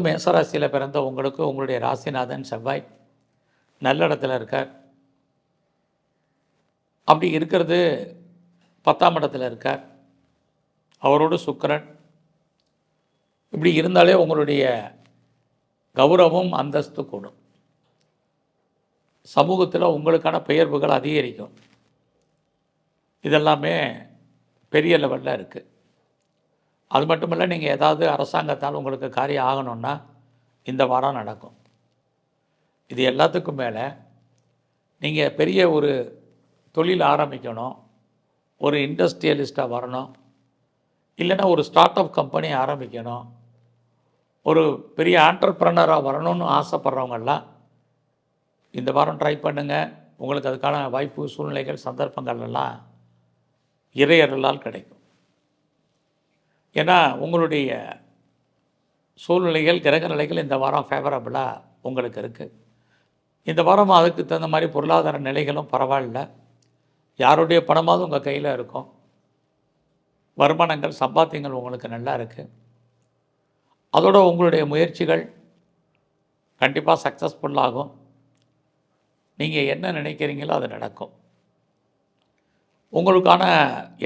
மேசராசியில் பிறந்த உங்களுக்கு உங்களுடைய ராசிநாதன் செவ்வாய் நல்ல இடத்துல இருக்கார். அப்படி இருக்கிறது பத்தாம் இடத்துல இருக்கார். அவரோடு சுக்கரன். இப்படி இருந்தாலே உங்களுடைய கௌரவம் அந்தஸ்து கூடும். சமூகத்தில் உங்களுக்கான பெயர்வுகள் அதிகரிக்கும். இதெல்லாமே பெரிய லெவலில் இருக்குது அது மட்டும் இல்லை நீங்கள் ஏதாவது அரசாங்கத்தால் உங்களுக்கு காரியம் ஆகணும்னா இந்த வாரம் நடக்கும். இது எல்லாத்துக்கும் மேலே நீங்கள் பெரிய ஒரு தொழில் ஆரம்பிக்கணும் ஒரு இண்டஸ்ட்ரியலிஸ்ட்டாக வரணும் இல்லைன்னா ஒரு ஸ்டார்ட் அப் கம்பெனி ஆரம்பிக்கணும் ஒரு பெரிய ஆண்டர்ப்ரனராக வரணும்னு ஆசைப்பட்றவங்கெல்லாம் இந்த வாரம் ட்ரை பண்ணுங்கள் உங்களுக்கு அதுக்கான வாய்ப்பு சூழ்நிலைகள் சந்தர்ப்பங்கள் எல்லாம் இறையறலால் கிடைக்கும். ஏன்னா உங்களுடைய சூழ்நிலைகள் கிரக நிலைகள் இந்த வாரம் ஃபேவரபுளாக உங்களுக்கு இருக்குது இந்த வாரம் அதுக்கு தகுந்த மாதிரி பொருளாதார நிலைகளும் பரவாயில்ல. யாருடைய பணமாவது உங்கள் கையில் இருக்கும். வருமானங்கள் சம்பாத்தியங்கள் உங்களுக்கு நல்லா இருக்குது அதோட உங்களுடைய முயற்சிகள் கண்டிப்பாக சக்ஸஸ்ஃபுல்லாகும் நீங்கள் என்ன நினைக்கிறீங்களோ அது நடக்கும். உங்களுக்கான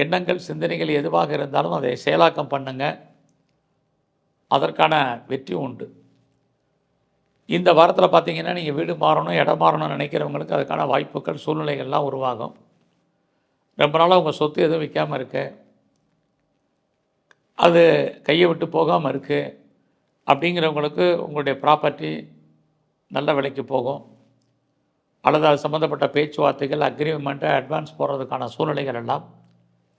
எண்ணங்கள் சிந்தனைகள் எதுவாக இருந்தாலும் அதை செயலாக்கம் பண்ணுங்க. அதற்கான வெற்றி உண்டு. இந்த வாரத்தில் பார்த்தீங்கன்னா நீங்கள் வீடு மாறணும் இடம் மாறணும்னு நினைக்கிறவங்களுக்கு அதுக்கான வாய்ப்புகள் சூழ்நிலைகள்லாம் உருவாகும். ரொம்ப நாளாக உங்கள் சொத்து எதுவும் விற்காமல் இருக்கு. அது கையை விட்டு போகாமல் இருக்குது அப்படிங்கிறவங்களுக்கு உங்களுடைய ப்ராப்பர்ட்டி நல்ல விலைக்கு போகும். அல்லது அது சம்மந்தப்பட்ட பேச்சுவார்த்தைகள் அக்ரிமெண்ட்டு அட்வான்ஸ் போடுறதுக்கான சூழ்நிலைகள் எல்லாம்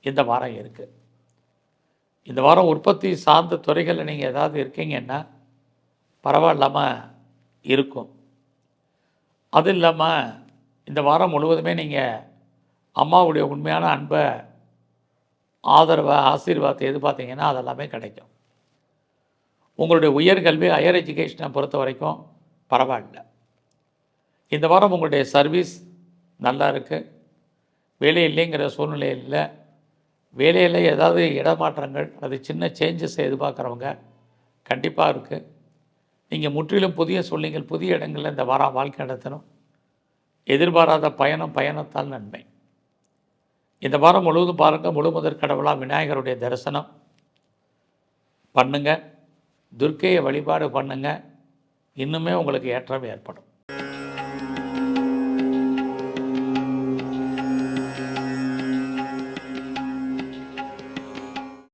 இந்த வாரம் இருக்குது இந்த வாரம் உற்பத்தி சார்ந்த துறைகளில் நீங்கள் ஏதாவது இருக்கீங்கன்னா பரவாயில்லாமல் இருக்கும். அது இல்லாமல் இந்த வாரம் முழுவதுமே நீங்கள் அம்மாவுடைய உண்மையான அன்பை ஆதரவை ஆசீர்வாதத்தை எதிர்பார்த்தீங்கன்னா அதெல்லாமே கிடைக்கும். உங்களுடைய உயர்கல்வி ஹையர் எஜுகேஷனை பொறுத்த வரைக்கும் பரவாயில்ல. இந்த வாரம் உங்களுடைய சர்வீஸ் நல்லா இருக்குது வேலை இல்லைங்கிற சூழ்நிலை இல்லை. வேலையில் ஏதாவது இடமாற்றங்கள் அது சின்ன சேஞ்சஸ் எதிர்பார்க்குறவங்க கண்டிப்பாக இருக்குது நீங்கள் முற்றிலும் புதிய சொல்லிங்கள் புதிய இடங்களில் இந்த வாரம் வாழ்க்கை நடத்தணும். எதிர்பாராத பயணம் பயணத்தால் நன்மை. இந்த வாரம் முழுவதும் பாருங்கள் முழு முதற் கடவுளாக விநாயகருடைய தரிசனம். பண்ணுங்கள் துர்க்கையை வழிபாடு பண்ணுங்கள் இன்னுமே உங்களுக்கு ஏற்றம் ஏற்படும்.